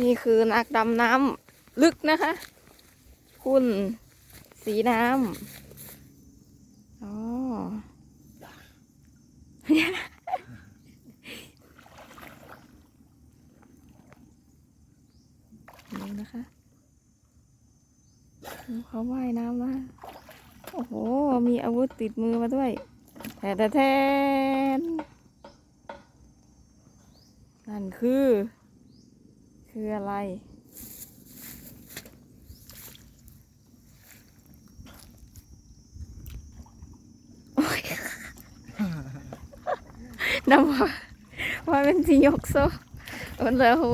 นี่คือนักดำน้ำลึกนะคะ คุณสีน้ำอ๋อดูนะคะเขาว่ายน้ำนะโอ้โห มีอาวุธติดมือมาด้วยแทนแทนนั่นคือ คืออะไร น้ำว่าว่าเป็นที่ยกโซมันเลยโห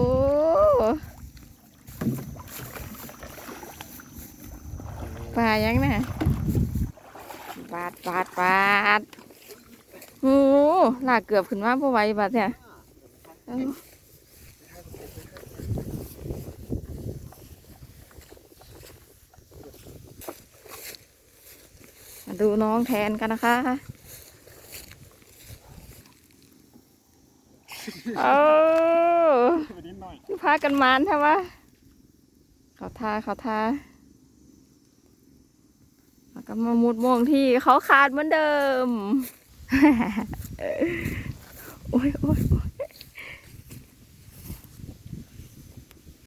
ปลายังนะบาดบาดบาดโอ้โหลากเกือบขึ้นมาพอไหวบาดเนี่ยเอ้ามา ดูน้องแทนกันนะคะเออไปนิดหน่อยพากันมานใช่ปะเขาทาเขาทาแล้วก็มามุดมองที่เขาขาดเหมือนเดิม โอ้ยโอ้ยโอ้ย